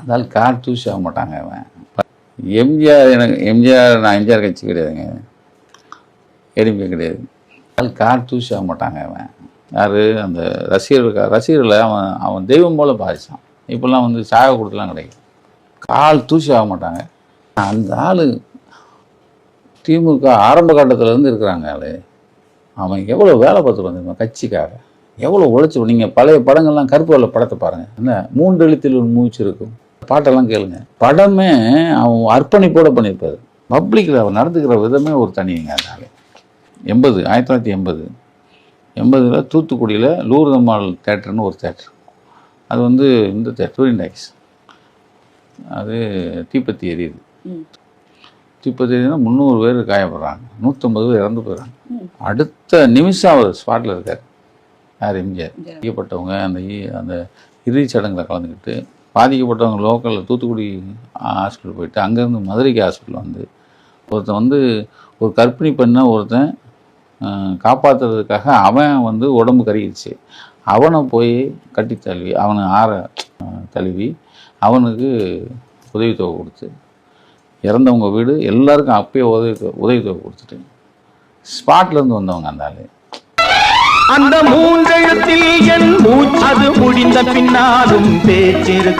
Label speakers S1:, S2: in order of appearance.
S1: அதால் கார் தூசி ஆக மாட்டாங்க அவன் எம்ஜிஆர் எனக்கு எம்ஜிஆர் நான் எம்ஜிஆர் கட்சி கிடையாதுங்க. எடிமே கிடையாது. அது கார் தூசி ஆக மாட்டாங்க அவன் யார்? அந்த ரசிகர்கள் ரசிகர்களை அவன் அவன் தெய்வம் போல் பாதிச்சான் இப்போல்லாம் வந்து சாக கொடுத்துலாம் கிடையாது. கால் தூசி ஆக மாட்டாங்க. அந்த ஆள் திமுக ஆரம்ப கட்டத்திலேருந்து இருக்கிறாங்க ஆள். அவன் எவ்வளோ வேலை பார்த்து வந்திருக்கான் கட்சிக்காக. எவ்வளோ உழைச்சி நீங்கள் பழைய படங்கள்லாம் கருப்பு வெள்ளை படத்தை பாருங்கள் என்ன மூன்று எழுத்தில் ஒரு மூச்சு இருக்கும். பாட்டெல்லாம் கேளுங்க. படமே அவன் அர்ப்பணிப்போட பண்ணியிருப்பாரு. பப்ளிக்கில் அவன் நடந்துக்கிற விதமே ஒரு தனிங்க அதனால எண்பது ஆயிரத்தி தொள்ளாயிரத்தி எண்பது. எண்பதில் தூத்துக்குடியில் லூர்தம்மாள் தேட்டர்னு ஒரு தேட்டர் அது வந்து இந்த தேட்டர் டூரிங் டாக்ஸ் அது தீப்பத்தி எரியுது. தீப்பத்தி எரியுதுன்னா முந்நூறு பேர் காயப்படுறாங்க. நூற்றம்பது பேர் இறந்து போயிடுறாங்க. அடுத்த நிமிஷம் அவர் ஸ்பாட்டில் இருக்கார். யார் எம்ஜிஆர். பாதிக்கப்பட்டவங்க அந்த அந்த இறுதிச் சடங்கில் கலந்துக்கிட்டு பாதிக்கப்பட்டவங்க லோக்கலில் தூத்துக்குடி ஹாஸ்பிட்டல் போயிட்டு அங்கேருந்து மதுரைக்கு ஹாஸ்பிட்டல் வந்து ஒருத்தன் வந்து ஒரு கர்ப்பிணி பெண்ணை ஒருத்தன் காப்பாற்றுறதுக்காக அவன் வந்து உடம்பு கருகிடுச்சு அவனை போய் கட்டி தழுவி அவனை ஆற தழுவி அவனுக்கு உதவித்தொகை கொடுத்து இறந்தவங்க வீடு எல்லாருக்கும் அப்பயே உதவி உதவித்தொகை கொடுத்துட்டு ஸ்பாட்லேருந்து வந்தவங்க அந்த ஆள்.
S2: அந்த மூன்றெழுத்தில் என் மூச்சு அது முடிந்த பின்னாலும் பேச்சிரு